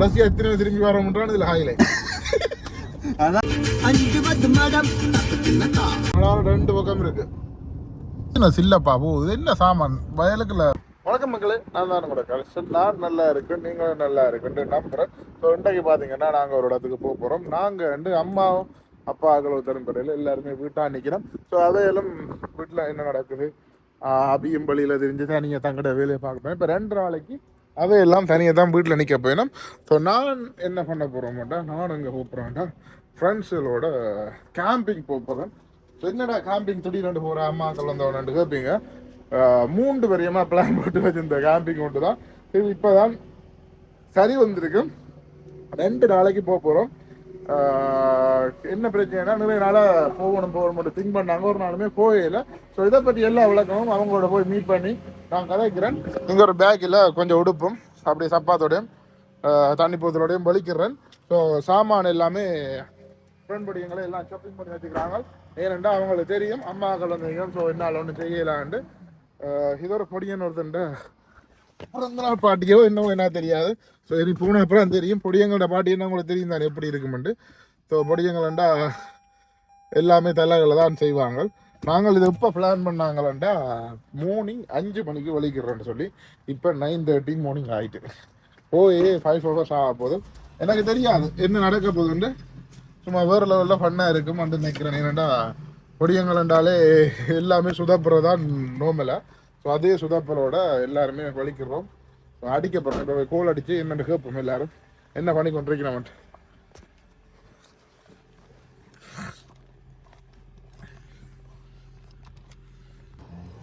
கடைசியா எத்தனை திரும்பி வர முடியும் இதுல ஹைலைட் ரெண்டு பக்கம் இருக்கு. என்ன சில்லப்பா ஓ என்ன சாமான்? வயலுக்குள்ள. வணக்கம் மக்களே நான் தான் கூட கலெக்ஷன். நான் நல்லா இருக்கேன் நீங்களும் நல்லா இருக்குன்னு நம்புறேன் ஸோ இன்றைக்கு பார்த்தீங்கன்னா நாங்கள் ஒரு இடத்துக்கு போக போகிறோம் நாங்கள் வந்து அம்மாவும் அப்பா அகலவு தரும்பறையில் எல்லாருமே வீட்டாக நிற்கிறோம் ஸோ அதையெல்லாம் வீட்டில் என்ன நடக்குது? அபியும் பள்ளியில் தெரிஞ்சு நீங்கள் தங்கட வேலையை பார்க்கணும் இப்போ ரெண்டு நாளைக்கு அதையெல்லாம் தனியாக தான் வீட்டில் நிற்க போயினோம் ஸோ நான் என்ன பண்ண போகிறோம்டா நான் இங்கே போகிறேன்டா ஃப்ரெண்ட்ஸுகளோட கேம்பிங் போக போகிறேன் ஸோ என்னடா கேம்பிங் திடீர்னு போகிற அம்மாக்கள் வந்தவனு கேட்பீங்க மூன்று வரியமாக பிளான் போட்டு வச்சிருந்த கேம்பிங் ஒன்று தான் இது இப்போ தான் சரி வந்திருக்கு. ரெண்டு நாளைக்கு போக போகிறோம் என்ன பிரச்சனைனா நிறைய நாளாக போகணும் போகணும் மட்டும் திங்க் பண்ணாங்க. ஒரு நாளுமே போகல. ஸோ இதை பற்றி எல்லா விளக்கமும் அவங்களோட போய் மீட் பண்ணி நான் கதைக்கிறேன். இங்கே ஒரு பேக்கில் கொஞ்சம் உடுப்பும் அப்படியே சப்பாத்தோடையும் தண்ணி பூத்தலோடையும் வலிக்கிறேன். ஸோ சாமான் எல்லாமே உடன்படியங்களை எல்லாம் ஷாப்பிங் பண்ணி வச்சுக்கிறாங்க. ஏனென்றால் அவங்களுக்கு தெரியும் அம்மாக்கள் வந்தீங்க ஸோ என்னால் ஒன்றும் செய்யலான்ட்டு இது ஒரு பொடியன் ஒருத்தன்ட்டு பிறந்த நாள் பாட்டியோ என்னவோ என்ன தெரியாது. ஸோ இனி போன அப்புறம் தெரியும். பொடியங்களோட பாட்டி என்ன உங்களுக்கு தெரியும் தானே? எப்படி இருக்குமெண்டு ஸோ பொடியங்களண்டா எல்லாமே தலைகளை தான் செய்வாங்க நாங்கள் இதை எப்போ பிளான் பண்ணாங்களண்டா மார்னிங் அஞ்சு மணிக்கு வலிக்கிறோன்னு சொல்லி. இப்போ நைன் தேர்ட்டி மார்னிங் ஆயிட்டு. போய் ஃபைவ் ஹவர்ஸ் ஆக போதும் எனக்கு தெரியாது. என்ன நடக்க போகுதுன்ட்டு சும்மா வேறு லெவலில் ஃபன்னாக இருக்கும். வந்து நிற்கிறேன் ஏன்னாண்டா பொடியங்களண்டாலே எல்லாமே சுதப்புறதான் நோமலை ஸோ அதே சுதப்பலோட எல்லாருமே வலிக்கிறோம். அடிக்கப்படுறோம் இப்போ கோல் அடித்து என்னென்னு கேட்போம் எல்லாரும். என்ன பண்ணி கொண்டிருக்கிறோம்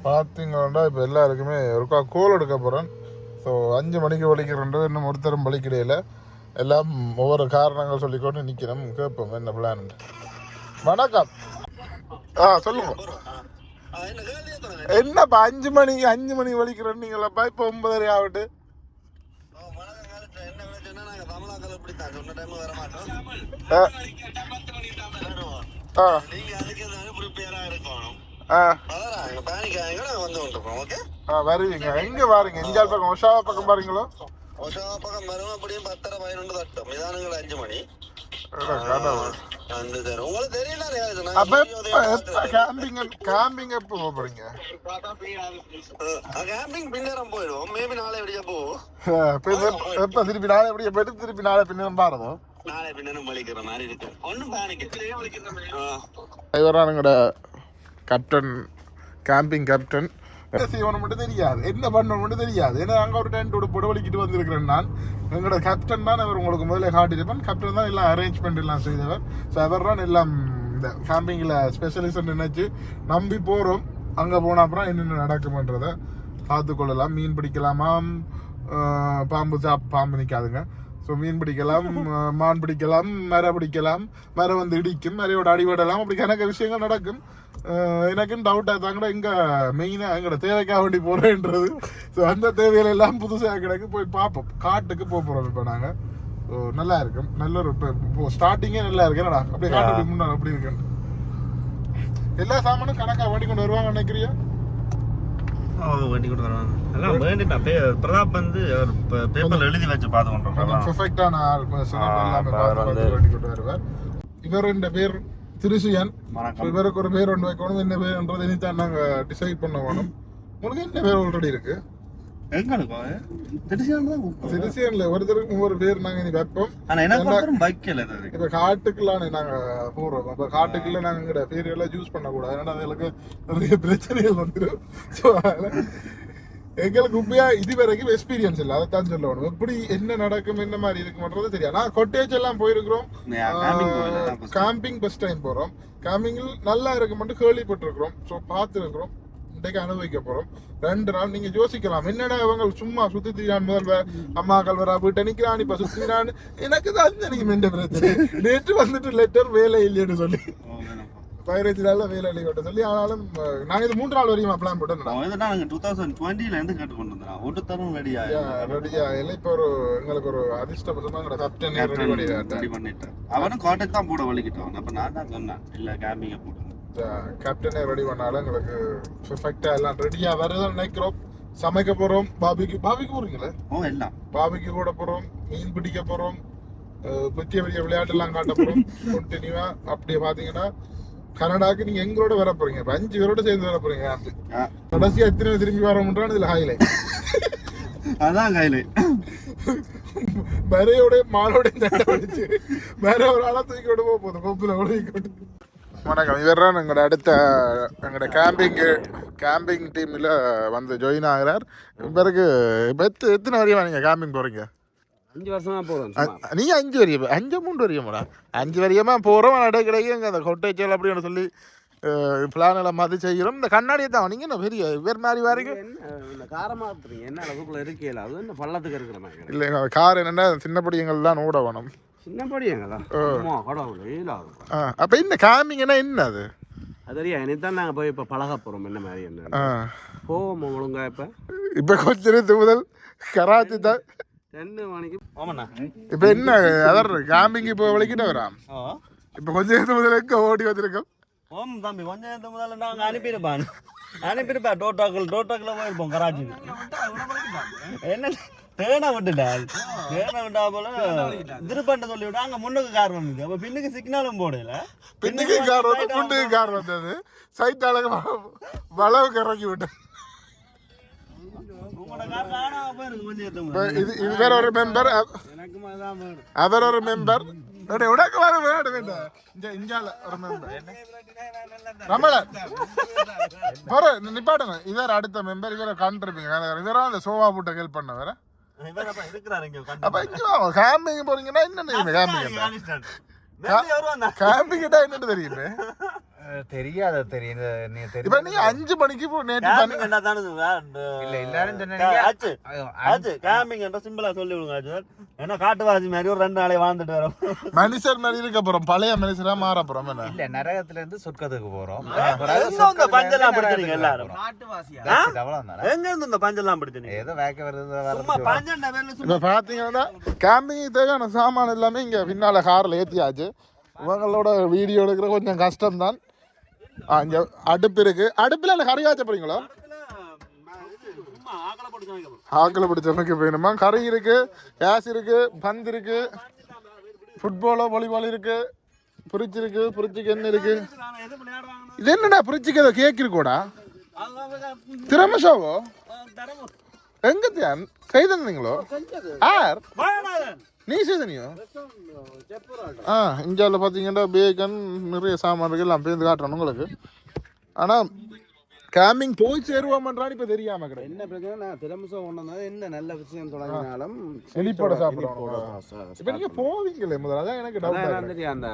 பார்த்தீங்கன்னா இப்போ எல்லாருக்குமே ஒருக்கா கோல் எடுக்க போகிறேன் ஸோ அஞ்சு மணிக்கு வலிக்கிறன்றது இன்னும் ஒருத்தரும் வலிக்கிடையில. எல்லாம் ஒவ்வொரு காரணங்கள் சொல்லிக்கொண்டு நிற்கிறோம் கேட்போம் என்ன பிளான் வணக்கம். ஆ சொல்லுங்க. என்னப்பா அஞ்சு மணி அஞ்சு மணி வலிக்கிறேன் நீங்களப்பா? இப்போ ஒன்பதரை ஆகட்டு. ஆ. ஆ. ஆ. ஆ. வருவீங்க. எங்க வாருங்க? எஞ்சால் பக்கம்? ஒஷாவா பக்கம் பாருங்களோ. பக்கம் வரும் அப்படியும் பத்தரை பதினொன்று தட்டும். நிதானங்கள் அஞ்சு மணி. அப்ப எப்ப எப்ப கேம்பிங் கேம்பிங் எப்போ போறீங்க? கேம்பிங் பின்னரம் போயிடுவோம் மேபி நாளை விடிய போ ஆ, இப்ப இது எப்ப- திருப்பி நாளை எப்படி போயிட்டு திருப்பி நாளை பின்னும் பாருதோ நாளை பின்னரும் வலிக்கிற மாதிரி இருக்கு ஒன்றும் பேனிக் இவரானுங்கட கேப்டன் கேம்பிங் கேப்டன் என்ன செய்வனும் மட்டும் தெரியாது. என்ன பண்ணணும் மட்டும் தெரியாது. ஏன்னா அங்கே ஒரு டென்ட்டோட போட்டு வந்திருக்கிறேன் நான். எங்களோட கேப்டன் தான் அவர் உங்களுக்கு முதல்ல காட்டியிருப்பேன் கேப்டன் தான் எல்லாம் அரேஞ்ச்மெண்ட் எல்லாம் செய்தவர். ஸோ அவர் தான் எல்லாம் இந்த கேம்பிங்கில் ஸ்பெஷலிஸ்ட் நினைச்சு நம்பி போகிறோம் அங்கே போன அப்புறம் என்னென்ன நடக்குமன்றதை பார்த்துக்கொள்ளலாம் மீன் பிடிக்கலாமாம்? பாம்பு சாப் பாம்பு நிற்காதுங்க ஸோ மீன் பிடிக்கலாம் மான் பிடிக்கலாம் மர பிடிக்கலாம் மரம் வந்து இடிக்கும் மரையோட அடிபடலாம் அப்படி கணக்க விஷயங்கள் நடக்கும். எனக்கும் டவுட்டாக தாங்கட இங்கே மெயினாக எங்களோட தேவைக்காக வேண்டி போகிறேன்றது ஸோ அந்த தேவையில எல்லாம் புதுசாக கிடக்கு. போய் பார்ப்போம். காட்டுக்கு போக போகிறோம் இப்போ நாங்கள் ஸோ நல்லா இருக்கும். நல்ல ஒரு இப்போ ஸ்டார்டிங்கே நல்லா இருக்கு. என்னடா? அப்படியே காட்டுக்கு முன்னாடி அப்படி இருக்கு எல்லா சாமானும் கணக்காக வேண்டி கொண்டு வருவாங்க நினைக்கிறியா? வண்டி கொண்டு வருவாங்க. எல்லாம் வேண்டிட்டா. பே பிரதாப் வந்து அவர் பேப்பர்ல எழுதி வச்சு பார்த்து கொண்டு பெர்ஃபெக்டான ஆள் வேண்டி கொண்டு வருவார். இவர் இந்த பேர் திருசியன். இவருக்கு ஒரு பேர் ஒன்று வைக்கணும் என்ன பேர்ன்றது இனித்தான் நாங்க டிசைட் பண்ண வேணும். உங்களுக்கு என்ன பேர் ஆல்ரெடி இருக்கு? ஒருத்தருக்கு ஒவ்வொரு பேர் நாங்க இனி வைப்போம். இப்ப காட்டுக்குள்ளான நாங்க போறோம் அப்ப காட்டுக்குள்ள நாங்க பேர் எல்லாம் யூஸ் பண்ண கூடாது ஏன்னா அதுகளுக்கு நிறைய பிரச்சனைகள் வந்துடும் எங்களுக்கு உண்மையா இது வரைக்கும் எக்ஸ்பீரியன்ஸ் இல்லை. அதைத்தான் சொல்ல வேணும் எப்படி என்ன நடக்கும் என்ன மாதிரி இருக்குமன்றது தெரியாது. நான் கொட்டேஜ் எல்லாம் போயிருக்கிறோம். கேம்பிங் ஃபர்ஸ்ட் டைம் போறோம். கேம்பிங்கில் நல்லா இருக்கு மட்டும் கேள்விப்பட்டிருக்கிறோம். ஸோ பார்த்துருக்கிறோம். இன்றைக்கு அனுபவிக்க போறோம். ரெண்டு நாள் நீங்க யோசிக்கலாம். என்னடா இவங்க சும்மா சுத்தி தீரான் முதல் வே- அம்மாக்கள் வரா வீட்டை நிக்கிறான் இப்ப சுத்திரான் எனக்கு தான் தெரியும் என்ற பிரச்சனை. நேற்று வந்துட்டு லெட்டர் வேலை இல்லைன்னு சொல்லி. பதினஞ்சு நாள்ல வேலை இல்லை சொல்லி ஆனாலும் அஹ், நாங்க இது மூன்று நாள் வரையும் பிளான் போட்டோம் அவன் இதுதான் நாங்க டூ தௌசண்ட் டுவெண்ட்டில இருந்து கேட்டு கொண்டு வந்தான் ஒருத்தரும் ரெடியா ரெடியா இல்லை. இப்போ ஒரு எங்களுக்கு ஒரு அதிர்ஷ்டபட்சமா எங்களோட கேப்டன் ரெடி பண்ணிட்டேன். அவனும் காட்டேஜ் தான் போட வலிக்கிட்டான். அப்ப நான் தான் சொன்னேன். இல்ல கேம்பிங்க போடுங்க கேப்டனே ரெடி பண்ணாலும் எங்களுக்கு பெர்ஃபெக்டா எல்லாம் ரெடியா வருதுன்னு நினைக்கிறோம்? சமைக்க போறோம். பாபிக்கு பாபிக்கு போறீங்களே? ஓ எல்லாம். பாபிக்கு கூட போறோம். மீன் பிடிக்க போறோம். அஹ் பெரிய பெரிய விளையாட்டு எல்லாம் காட்ட போறோம். கண்டினியூவா அப்படியே பாத்தீங்கன்னா கனடாக்கு நீங்க எங்களோட வர போறீங்க? இப்ப அஞ்சு பேரோட சேர்ந்து வர போறீங்க ஆண்டு. கடைசியா எத்தனை திரும்பி வரோம்ன்றான் இதுல ஹைலைட் அதான் கையில மரையோட மாலோட சண்டை படிச்சு வேற ஒரு ஆளா தூக்கி விட போகுது. கொப்புல உடவிக்கிட்டு வணக்கம். இவர் தான் எங்களோட அடுத்த எங்களோட கேம்பிங்கு கேம்பிங் டீமில் வந்து ஜாயின் ஆகிறார். இவருக்கு இப்போ எத்து எத்தனை வரையும் நீங்கள் கேம்பிங் போகிறீங்க அஞ்சு வருஷமா போறோம் நீ அஞ்சு வரையும்? அஞ்சு மூன்று வரையுமாடா? அஞ்சு வரையமா போகிறோம் நடை கிடைக்கும் அந்த கொட்டைச்சல் அப்படின்னு சொல்லி பிளான் எல்லாம் மாதிரி செய்கிறோம் இந்த கண்ணாடியை தான். நீங்கள் என்ன பெரிய இவர் மாதிரி வாரீங்க? என்ன இந்த காரமா இருக்கிறீங்க என்ன அளவுக்குள்ள இருக்கல அது என்ன பள்ளத்துக்கு இருக்கிற மாதிரி இல்லைங்க கார் என்னென்னா சின்ன படியங்கள் தான் ஓட வேணும் சின்ன படியாங்களா? அம்மா கடவுள் வெயிலாகும் ஆ அப்போ என்ன கேம்பிங்னா என்ன அது? அது அறியா இனித்தான் நாங்க போய் இப்ப பழக போறோம். என்ன மாதிரி என்ன? போவோம் ஒழுங்கா இப்ப? இப்போ கொஞ்ச நேரத்து முதல் கராச்சி தான். ரெண்டு மணிக்கு. ஆமாண்ணா. இப்போ என்ன அதர் கேம்பிங் இப்போ வலிக்கிட்ட வராம் ஓ இப்போ கொஞ்ச நேரத்து முதல் எங்கே ஓடி வந்திருக்கோம்? ஓம் தம்பி கொஞ்ச நேரத்துக்கு முதல்ல நாங்க அனுப்பியிருப்பான் அனுப்பியிருப்பா டோட்டாக்கள் டோட்டாக்கில் போயிருப்போம் கராச்சிக்கு என்ன தேனை விட்டுட்டால் தேனை விட்டா போல திருப்பண்ட சொல்லி விட்டா அங்க முன்னுக்கு கார் வந்தது. அப்ப பின்னுக்கு சிக்னலும் போடல. பின்னுக்கு கார் வந்து முன்னுக்கு கார் வந்தது. சைட் அழகு வளவுக்கு இறக்கி விட்டேன். இது இது வேற ஒரு மெம்பர் அவர் ஒரு மெம்பர் உனக்கு வர வேணும் வேண்டாம் இங்க இங்கால ஒரு மெம்பர் ரமலன் போற நிப்பாட்டுங்க. இவர் அடுத்த மெம்பர் இவரை காண்டிருப்பீங்க இவரா அந்த சோவா போட்ட ஹெல்ப் பண்ண வேற அப்ப இங்க இங்க வாங்க கேம்பிங் போறீங்கன்னா என்ன கேம்பிங் காலிஸ்டான். மேலே வருவான் கேம்பிங் கிட்ட என்னன்னு தெரியுமே? தெரியாத தெரியும். நீ தெரியும் இப்ப நீங்க அஞ்சு மணிக்கு போ நேற்று தண்ணி- கேம்பிங் என்றா தானே இல்ல எல்லாரும் சொன்னீங்க. ஆச்சு. ஆச்சு. கேம்பிங் என்ற சிம்பிளா சொல்லி விடுங்க ஆச்சு. ஏன்னா காட்டுவாசி மாதிரி ஒரு ரெண்டு நாளை வாழ்ந்துட்டு வரோம். மனுஷர் மாதிரி இருக்க போறோம். பழைய மனுஷரா மாற போறோம் என்ன? இல்ல நரகத்துல இருந்து சொர்க்கத்துக்கு போறோம். இந்த பஞ்செல்லாம் பிடிச்சிருங்க எல்லாரும்? காட்டுவாசியா? அவ்வளவுதானே எங்க இருந்து இந்த பஞ்செல்லாம் பிடிச்சிருங்க ஏதோ வேக்க வருது இப்ப பாத்தீங்கன்னா கேம்பிங் தேவையான சாமான் எல்லாமே இங்க பின்னால கார்ல ஏத்தியாச்சு. இவங்களோட வீடியோ எடுக்கிற கொஞ்சம் கஷ்டம்தான். ஆ, இங்க அடுப்பு இருக்கு. அடுப்புல என்ன கறி காய்ச்ச போறீங்களா? சும்மா ஆக்கலை போட்டு சமைக்க ஆக்கில் பிடிச்ச சமைக்க போயணுமா கறி இருக்கு கேஸ் இருக்கு பந்து இருக்கு ஃபுட்பாலோ வாலிபால் இருக்கு புரிச்சு இருக்கு புரிச்சுக்கு என்ன இருக்கு? எது விளையாடுறாங்க இது என்னடா புரிச்சுக்கு ஏதோ கேக் இருக்கோடா? திறமஷாவோ எங்க செய்தீங்களோ ஆர் நீ செய்தனியோ ஆ இந்தியாவில் பார்த்தீங்கன்னா பேக்கன் நிறைய சாமான் இருக்கு எல்லாம் பேருந்து காட்டுறேன் உங்களுக்கு. ஆனால் கேம்பிங் போய் சேருவோம்ன்றான்னு இப்போ தெரியாம கிடையாது என்ன பிரச்சனை? நான் திறமசம் கொண்டு என்ன நல்ல விஷயம் தொடங்கினாலும் இனிப்போட சாப்பிடுறோம். இனிப்போட இப்போ நீங்கள் போவீங்களே முதல்ல. அதான் எனக்கு டவுட் அந்த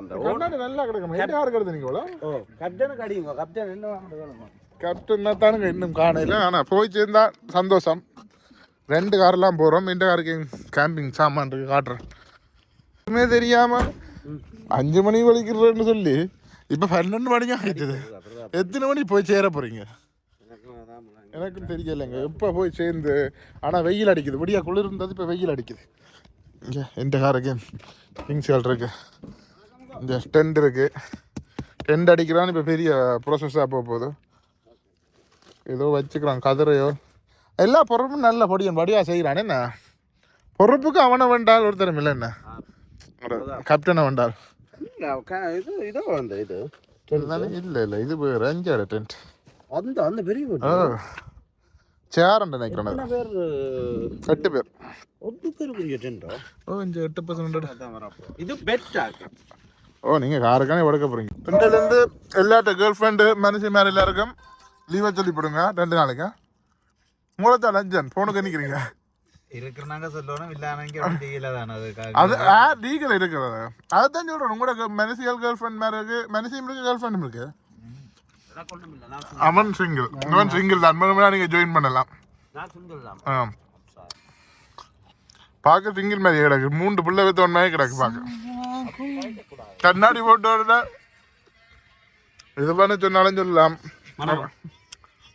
அந்த கண்ணாடி நல்லா கிடக்கும் என்ன இருக்கிறது நீங்களோ ஓ கப்டனுக்கு அடிங்க கப்டன் என்ன வாங்க கேப்டன் தானுங்க இன்னும் காணையில் ஆனால் போய் சேர்ந்தா சந்தோஷம். ரெண்டு கார்லாம் போகிறோம் இந்த காருக்கு கேம்பிங் சாமான் இருக்கு காட்டுறேன். எதுவுமே தெரியாமல் அஞ்சு மணி வலிக்கிறேன்னு சொல்லி இப்போ பன்னெண்டு மணிக்கு ஆகிடுது எத்தனை மணி போய் சேர போகிறீங்க எனக்கும் தெரியலைங்க. எப்போ போய் சேர்ந்து? ஆனால் வெயில் அடிக்குது. விடியா குளிர் இருந்தது இப்போ வெயில் அடிக்குது. இங்கே இந்த காருக்கு கிங்ஸ்கள் இருக்கு. இந்த டென்ட் இருக்குது டென்ட் அடிக்கிறான்னு இப்போ பெரிய ப்ரோசஸாக போக போகுது. ஏதோ வச்சுக்கிறான் கதிரையோ எல்லா பொறுப்பும் நல்ல பொடியன் படியாக செய்கிறான் என்ன? பொறுப்புக்கு அவனை வேண்டால் ஒருத்தரும் இல்லை என்ன? கேப்டனை வேண்டால் இது இதோ அந்த இது. இல்லை இல்லை இது வேறு அஞ்சாடு டென்ட் அந்த அந்த பெரிய சேரண்ட நினைக்கிறேன் எட்டு பேர். ஒட்டு பேர் பெரிய டென்டோ ஓ இந்த எட்டு பர்சன்ட் இது பெட்டா ஓ நீங்கள் காருக்கானே வடக்க போகிறீங்க ரெண்டுலேருந்து எல்லாட்ட கேர்ள் ஃப்ரெண்டு மனுஷி மேலே எல்லாருக்கும் லீவை சொல்லி போடுங்க. ரெண்டு நாளைக்கு? மூலத்தா லஞ்சன் ஃபோனுக்கு நிற்கிறீங்க இருக்கிறனாங்க சொல்லணும் இல்லானங்க வண்டியில தானே அது ஆ லீகல் இருக்கிறது. அதுதான் சொல்கிறேன் உங்களோட மனுஷியல் கேர்ள் ஃப்ரெண்ட் மேலே இருக்கு. இருக்கு கேர்ள் ஃப்ரெண்டும் இருக்கு. அவன் சிங்கிள் அவன் சிங்கிள் தான். மூணு நீங்கள் ஜாயின் பண்ணலாம். ஆ. பார்க்க சிங்கிள் மாதிரி கிடக்கு. மூன்று பிள்ளை வித்தவன் மாதிரி கிடக்கு பார்க்க. கண்ணாடி போட்டோட இது பண்ண சொன்னாலும் சொல்லலாம்.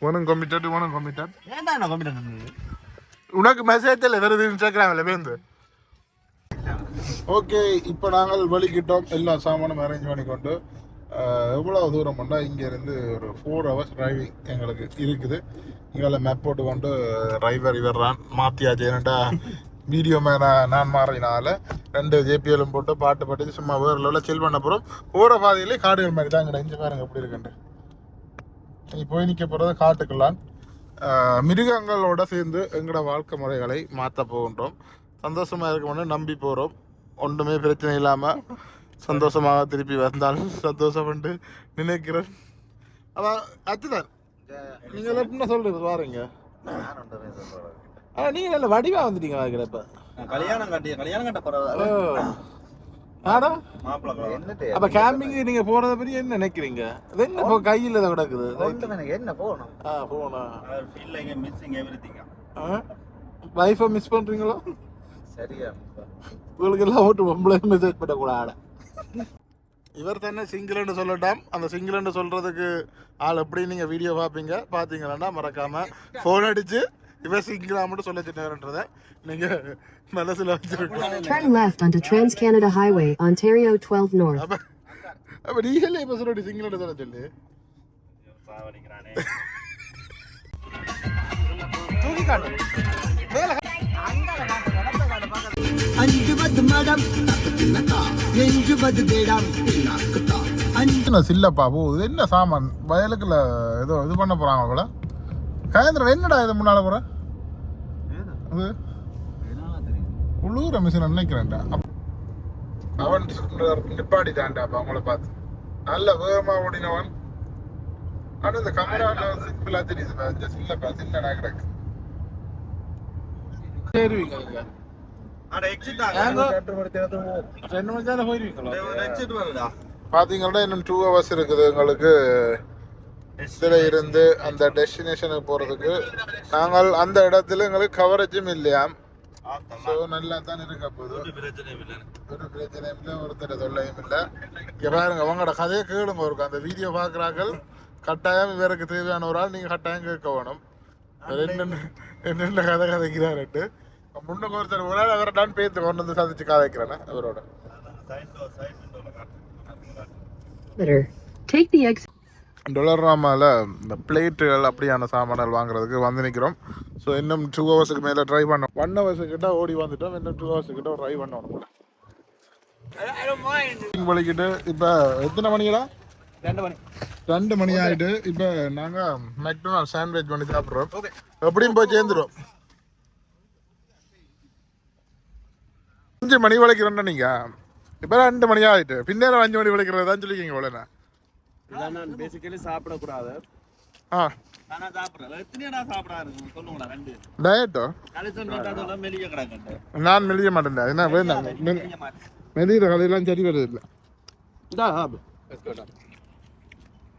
உனக்கு கம்மிட்டட் உனக்கு கம்மிட்டட் ஏன்டா கம்ப்யூட்டர் உனக்கு மெசேஜில் வருது இன்ஸ்டாகிராமில் வேந்து ஓகே இப்போ நாங்கள் வலிக்கிட்டோம் எல்லா சாமானும் அரேஞ்ச் பண்ணிக்கொண்டு அஹ், எவ்வளவு தூரம் பண்ணால் இங்கேருந்து ஒரு ஃபோர் ஹவர்ஸ் டிரைவிங் எங்களுக்கு இருக்குது. இங்கே மேப் போட்டு கொண்டு டிரைவர் இவர் தான். மாற்றியாச்சு ஏன்னாட்டா வீடியோ மேன நான் மாறினால ரெண்டு ஜேபிஎலும் போட்டு பாட்டு பாட்டு சும்மா வேறு லெவலில் சில் பண்ண போகிறோம் போகிற பாதையிலே காடுகள் மாதிரி தான் இங்கே பாருங்க எப்படி இருக்குன்ட்டு. போய் நிற்க போகிறது காட்டுக்கெல்லாம் மிருகங்களோட சேர்ந்து எங்களோட வாழ்க்கை முறைகளை மாற்ற போகின்றோம். சந்தோஷமாக இருக்கணும்னு நம்பி போகிறோம் ஒன்றுமே பிரச்சனை இல்லாமல் சந்தோஷமாக திருப்பி வந்தால் சந்தோஷம் என்று நினைக்கிறேன். அதான் அச்சுதான் நீங்கள் எப்படின்னா சொல்கிறது வாருங்க. ஆ நீங்கள் நல்ல வடிவாக வந்துட்டீங்க வாங்கிக்கிறப்ப கல்யாணம் கட்டி கல்யாணம் கட்ட போறது ஆடா. அப்போ கேம்பிங் நீங்கள் போகிறத பற்றி என்ன நினைக்கிறீங்க? அது என்ன இப்போ கையில் இதை கிடக்குது? என்ன போகணும் ஆ போனா feel like missing everything wifi miss பண்ணுறீங்களோ சரியா. உங்களுக்கு எல்லாம் ஓட்டு பொம்பளை மெசேஜ் பண்ணக்கூடாது. இவர் தானே சிங்கிள்னு சொல்லட்டாம். அந்த சிங்கிள்னு சொல்றதுக்கு ஆள் எப்படி நீங்க வீடியோ பார்ப்பீங்க? பார்த்தீங்கன்னா மறக்காம. ஃபோன் அடிச்சு சிங்கிளா மட்டும் சொல்ல சின்னவர்ன்றத நீங்க மனசுல வச்சிருக்கணும் Turn left onto Trans Canada Highway, Ontario 12 North. அப்ப நீங்களே இப்ப சொல்லி சிங்கிள்னு சொல்ல சொல்லி? தூக்கி காட்டு மேல அஞ்சுவது மடம். எஞ்சுவது திடம். என்ன சில்லப்பா? போ என்ன சாமான்? வயலுக்குள்ள ஏதோ இது பண்ண போறாங்க போல. கயந்திரன் என்னடா இது முன்னால போற? அது? உள்ளூர மிஷின் நினைக்கிறேன்டா. அவன் நிப்பாடிட்டான்டா அப்ப அவங்கள பார்த்து. நல்ல வேகமா ஓடினவன். ஆனா இந்த கமரால சிம்பிளா தெரியுது சில்லப்பா சின்னடா கிடக்கு. சேருவீங்க பாத்தீங்கன்னா இன்னும் டூ ஹவர்ஸ் இருக்குது எங்களுக்கு. இதுல இருந்து அந்த டெஸ்டினேஷனுக்கு போறதுக்கு நாங்கள் அந்த இடத்துல எங்களுக்கு கவரேஜும் இல்லையாம் ஸோ நல்லா தான் இருக்க இல்லை ஒரு பிரச்சனையும் இல்லை ஒருத்தர் தொல்லையும் இல்லை இங்க பாருங்க அவங்களோட கதையை கேளுங்க ஒரு அந்த வீடியோ பார்க்குறார்கள் கட்டாயம் இவருக்கு தேவையான ஒரு ஆள் நீங்கள் கட்டாயம் கேட்க வேணும் என்னென்ன என்னென்ன கதை கதைக்கிறாருட்டு முன்னுக்கு ஒருத்தர் ஒரு ஆள் அவரை நான் பேத்து கொண்டு வந்து சந்திச்சு கதைக்கிறேன் அவரோட Better. Take the exit. டொலர்ராமாவில் இந்த பிளேட்டுகள் அப்படியான சாமான்கள் வாங்குறதுக்கு வந்து நிற்கிறோம் ஸோ இன்னும் டூ ஹவர்ஸுக்கு மேலே ட்ரை பண்ணோம். ஒன் ஹவர்ஸ் கிட்ட ஓடி வந்துட்டோம். இன்னும் டூ ஹவர்ஸ் கிட்ட ட்ரை பண்ணணும் வலிக்கிட்டு இப்போ எத்தனை மணிடா ரெண்டு மணி. ரெண்டு மணி ஆயிட்டு இப்போ நாங்கள் மெக்டொனால்ட் சாண்ட்விச் பண்ணி சாப்பிட்றோம். எப்படியும் போய் சேர்ந்துடும் அஞ்சு மணி வளைக்கிறோன்னா நீங்கள் இப்போ ரெண்டு மணி ஆயிட்டு. பின்னேரம் அஞ்சு மணி வளைக்கிறது சொல்லிக்கிங்க உடனே இதான் நான் பேசிக்கலி சாப்பிடக்கூடாது. ஆ. நானா சாப்பிடுறேன். எத்தனைடா சாப்பிடாரு சொல்லுங்களா ரெண்டு டயட்டோ கலிசன் அதெல்லாம் மெலிய கிடக்கட்டு நான் மெலிய மாட்டேன் என்ன வேணாம். மெலியிற கதையெல்லாம் சரி வருது இல்லை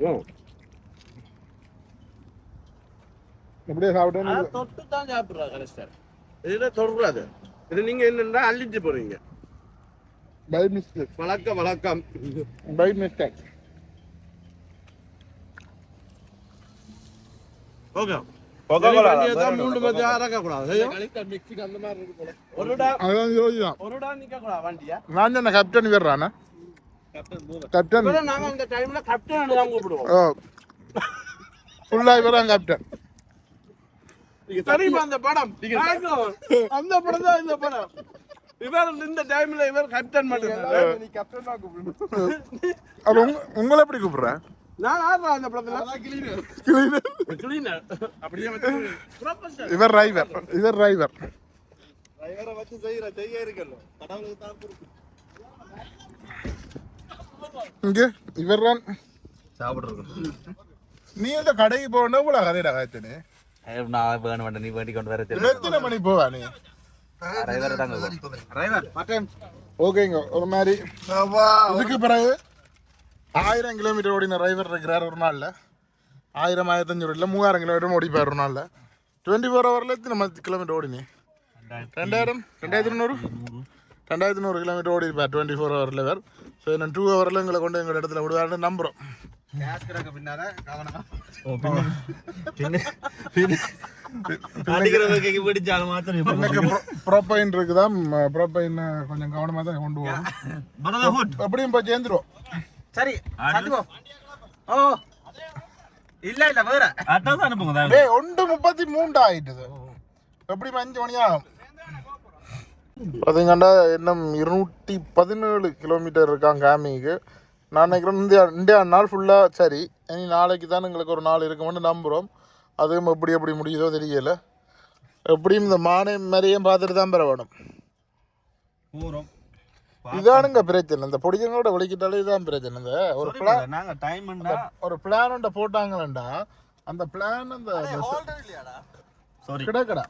ஓ அப்படியே சாப்பிட்டேன் தொட்டு தான் சாப்பிட்றா இதில் தொடக்கூடாது. இது நீங்கள் என்னென்னா அள்ளிட்டு போகிறீங்க பை மிஸ்டேக் வழக்கம் வழக்கம். பை மிஸ்டேக் ஓகே Coca-Cola மூணு பத்தி இறக்கக்கூடாது ஒருடா அதான் யோசிதான் ஒருடா நிற்கக்கூடாது வண்டியா நான் சொன்ன கேப்டன் வர்றானே கேப்டன் இப்பதான் நாங்க அந்த டைம்ல கப்டன் தான் கூப்பிடுவோம் ஓ ஃபுல்லாக இவரான் கேப்டன் தெரியுமா அந்த படம் அந்த படம் தான் இந்த படம் இவர் இந்த டைம்ல இவர் கப்டன் மட்டும் கேப்டன் உங்களை எப்படி கூப்பிடுறேன் நான் அந்த படத்துல. இவர் டிரைவர் இவர் டிரைவர் டிரைவரை வச்சு செய்யற செய்ய இருக்கல கடவுளுக்கு தான் பொறுப்பு. இங்கே இவர் தான். சாப்பிட்றது நீ இந்த கடைக்கு போகணும் இவ்வளோ கதையிட காய்ச்சனே நான் வேணும் வேண்டாம் நீ வேண்டி கொண்டு வர எத்தனை மணி போவா நீ? டிரைவர் தாங்க. டிரைவர் மட்டன் ஓகேங்க ஒரு மாதிரி. இதுக்கு பிறகு? ஆயிரம் கிலோமீட்டர் ஓடின டிரைவர் இருக்கிறார் ஒரு நாளில். ஆயிரம் ஆயிரத்தஞ்சூறு இல்லை மூவாயிரம் கிலோமீட்டர் ஓடிப்பார் ஒரு நாளில். டுவெண்ட்டி ஃபோர் ஹவரில் எத்தனை கிலோமீட்டர் ஓடினி? ரெண்டாயிரம் ரெண்டாயிரத்தி நூறு ரெண்டாயிரத்தி நூறு கிலோமீட்டர் ஓடிப்பார் டுவெண்ட்டி ஃபோர் ஹவரில் வேறு ஸோ இன்னும் டூ ஹவரில் எங்களை கொண்டு எங்கள் இடத்துல விடுவாருன்னு நம்புகிறோம் ப்ரோப்பைன் இருக்குதான் ப்ரோப்பைன் கொஞ்சம் கவனமாக தான் கொண்டு ஹுட் எப்படியும் போய் சேர்ந்துருவோம். சரி சந்துவோ ஓ. இல்ல இல்ல வேற. அட்ரஸ் அனுப்புங்க டேய் ஒன்று முப்பத்தி மூன்று ஆயிட்டுது. எப்படி அஞ்சு மணி ஆகும் பார்த்தீங்கன்னா இன்னும் இருநூற்றி பதினேழு கிலோமீட்டர் இருக்காங்க காமிக்கு நான் நினைக்கிறேன் இந்தியா இந்தியா நாள் ஃபுல்லாக சரி இனி நாளைக்கு தான் எங்களுக்கு ஒரு நாள் இருக்குமென்னு நம்புகிறோம் அதுவும் எப்படி எப்படி முடியுதோ தெரியல. எப்படியும் இந்த மானை மாதிரியும் பார்த்துட்டு தான் பெற வேணும் போறோம் இதானுங்க பிரச்சனை. இந்த பொடியங்களோட வலிக்கிட்டாலே இதான் பிரச்சனை. இந்த ஒரு பிளான் நாங்க டைம்ண்டா ஒரு பிளான் ஒன்றை போட்டாங்களேண்டா. அந்த பிளான் அந்த சாரி கிடக்கடா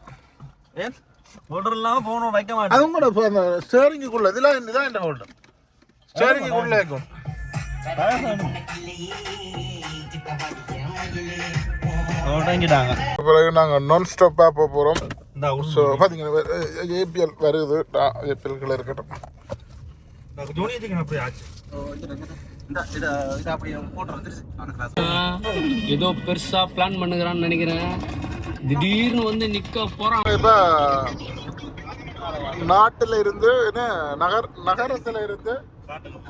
ஏன்? ஓர்டர் இல்லாம போகணும் வைக்க மாட்டேன். அதுவும் கூட அந்த ஸ்டேரிங்குக்குள்ள இதெல்லாம் இதுதான் இந்த ஹோல்டர் ஸ்டேரிங்குக்குள்ள இருக்கும். பிறகு நாங்கள் நான் ஸ்டாப்பாக போக போகிறோம் இந்த ஸோ பார்த்தீங்கன்னா ஏபிஎல் வருது. ஏபிஎல்கள் இருக்கட்டும். ஏதோ பெருசா பிளான் பண்ணுகிறான்னு நினைக்கிறேன். திடீர்னு வந்து நிக்க போறான். இப்போ நாட்டில் இருந்து என்ன நகர் நகரத்தில் இருந்து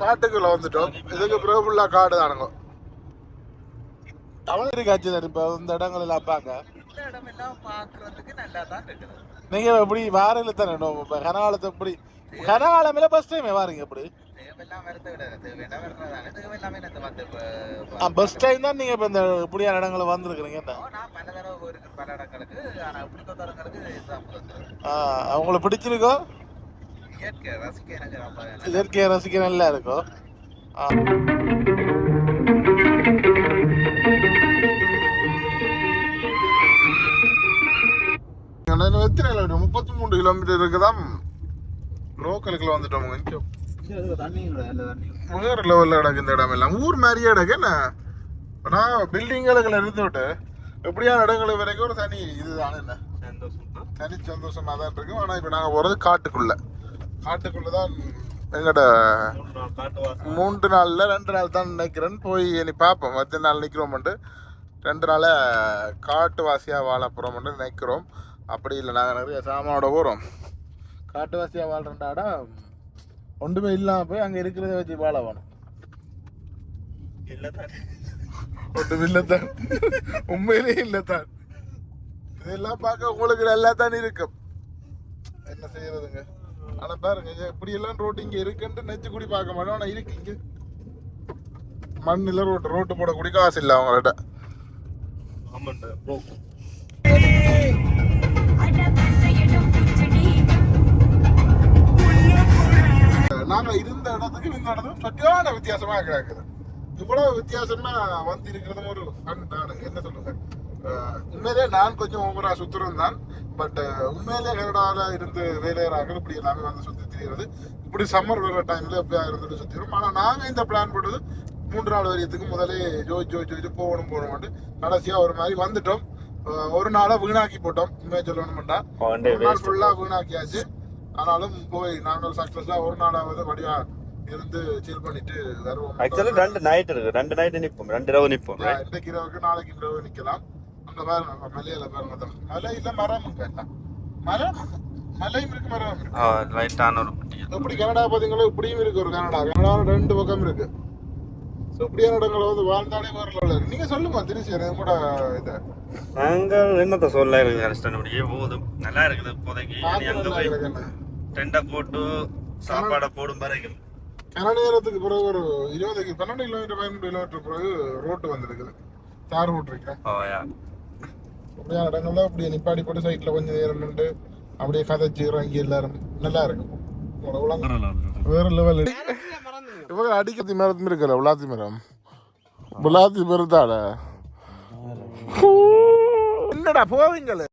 காட்டுக்குள்ள வந்துட்டோம். இதுக்கு பிறகு ஃபுல்லாக காடு தானுங்க தமிழ் காட்சி தான் இப்போ இந்த இடங்கள் எல்லாம் இருக்குது. நீங்கள் எப்படி வாரில் தானே கனகாலத்தை எப்படி கனகாலமில் ஃபஸ்ட் டைம் வாரீங்க எப்படி தேவையெல்லாம் வரது விட தேவையெல்லாம் வர்றதானே தேவையில்லாம என்னத்தை வந்து இப்ப- ஃபஸ்ட் டைம் தான் நீங்கள் இப்போ இந்த இப்படியான இடங்கள் வந்திருக்கிறீங்க இப்படி அவங்களுக்கு பிடிச்சிருக்கோ? இயற்கையை ரசிக்க நல்லா இருக்கும். முப்பத்தி மூணு கிலோமீட்டர் இருக்குதான் லோக்கலுக்குள்ள வந்துட்டோம் கொஞ்சம் வேற லெவலில் கிடக்கு இந்த இடம் எல்லாம் ஊர் மாதிரியே கிடக்கு என்ன? நான் பில்டிங்களுக்குள்ள இருந்து விட்டு எப்படியான இடங்கள் வரைக்கும் ஒரு தனி இதுதான் என்ன? தனி சந்தோஷமா தான் இருக்கு. ஆனால் இப்போ நாங்கள் போகிறது காட்டுக்குள்ள. காட்டுக்குள்ள தான் எங்கட மூன்று நாள்ல ரெண்டு நாள் தான் நினைக்கிறேன். போய் இனி பார்ப்போம். மற்ற நாள் நிற்கிறோம்ட்டு ரெண்டு நாளை காட்டுவாசியாக வாழ போகிறோம்னு நினைக்கிறோம். அப்படி இல்லை நாங்கள் நிறைய சாமானோட போகிறோம் காட்டுவாசியாக வாழ்றேன்டாடா ஒன்றுமே இல்லாமல் போய் அங்கே இருக்கிறத வச்சு வாழ வேணும். ஒன்றும் இல்லைத்தான் உண்மையிலே இல்லைத்தான் இதெல்லாம் பார்க்க உங்களுக்கு நல்லா தான் இருக்கும். என்ன செய்யறதுங்க? ஆனா பாருங்க இப்படி எல்லாம் ரோட்டு இங்க இருக்குன்ட்டு நெச்சு குடி பார்க்க மாட்டோம். ஆனா இருக்கு இங்க. மண்ணில் ரோட்டு ரோட்டு போட குடி காசு இல்லை அவங்கள்ட்ட. நாங்க இருந்த இடத்துக்கு இந்த இடத்துக்கு சரியான வித்தியாசமா கிடக்குது. இவ்வளவு வித்தியாசம்னா வந்து இருக்கிறதும் ஒரு என்ன சொல்லுங்க உண்மையிலே நான் கொஞ்சம் ஓவரா சுத்துறேன் தான். பட் உண்மையிலே கனடாவில் இருந்து வேலையராக இப்படி எல்லாமே வந்து சுத்தி திரிகிறது இப்படி சம்மர் வர டைம்ல எப்படியா இருந்துட்டு சுத்திரும். ஆனா நாங்க இந்த பிளான் போட்டது மூன்று நாள் வரையத்துக்கு முதலே ஜோய் ஜோய் ஜோய் போகணும் போகணும் கடைசியா ஒரு மாதிரி வந்துட்டோம். ஒரு நாளை வீணாக்கி போட்டோம். உண்மையை சொல்லணும்டா. ஒரு நாள் ஃபுல்லா வீணாக்கியாச்சு. ஆனாலும் போய் நாங்கள் சக்சஸ்ஸா ஒரு நாளாவது வடிவா இருந்து சில் பண்ணிட்டு வருவோம். ஆக்சுவலி ரெண்டு நைட் இருக்கு. ரெண்டு நைட் நிப்போம். ரெண்டு இரவு நிப்போம் ஆ, இன்னைக்கு இரவுக்கு நாளைக்கு இரவு நிக்கலாம். அங்க பாருங்க மலையில பாருங்க. மலை இல்ல மரம் எல்லாம் மரம்? மலையும் இருக்கு மரம் இருக்கு. லைட்டான ஒரு எப்படி கனடா பாத்தீங்களா இப்படியும் இருக்கு ஒரு கனடா. கனடா ரெண்டு பக்கம் இருக்கு. So, இப்படியான இடங்களை வந்து வாழ்ந்தாலே level இருக்கு. நீங்க சொல்லுங்க திருச்சி கூட இதை. நாங்கள் என்னத்த சொல்ல இருக்கு கஷ்டம் அப்படியே போதும். நல்லா இருக்குது இப்போதைக்கு. இருக்கு. டெண்டை போட்டு சாப்பாடை போடும் வரைக்கும். கன நேரத்துக்கு பிறகு ஒரு இருபது பன்னெண்டு கிலோமீட்டர் பதினெண்டு கிலோமீட்டர் பிறகு ரோட்டு வந்திருக்குது. தார் ரோட் இருக்கேன் ஓயா அப்படியே இடங்கள்ல அப்படியே நிப்பாடி போட்டு சைட்ல கொஞ்சம் நேரம் நின்று அப்படியே கதைச்சு இறங்கி எல்லாரும் நல்லா இருக்கும். வேற லெவல் இவங்க அடிக்கத்தி மரத்தும் இருக்கல உலாத்தி மரம். உலாத்தி மரத்தாட. என்னடா போவீங்களே?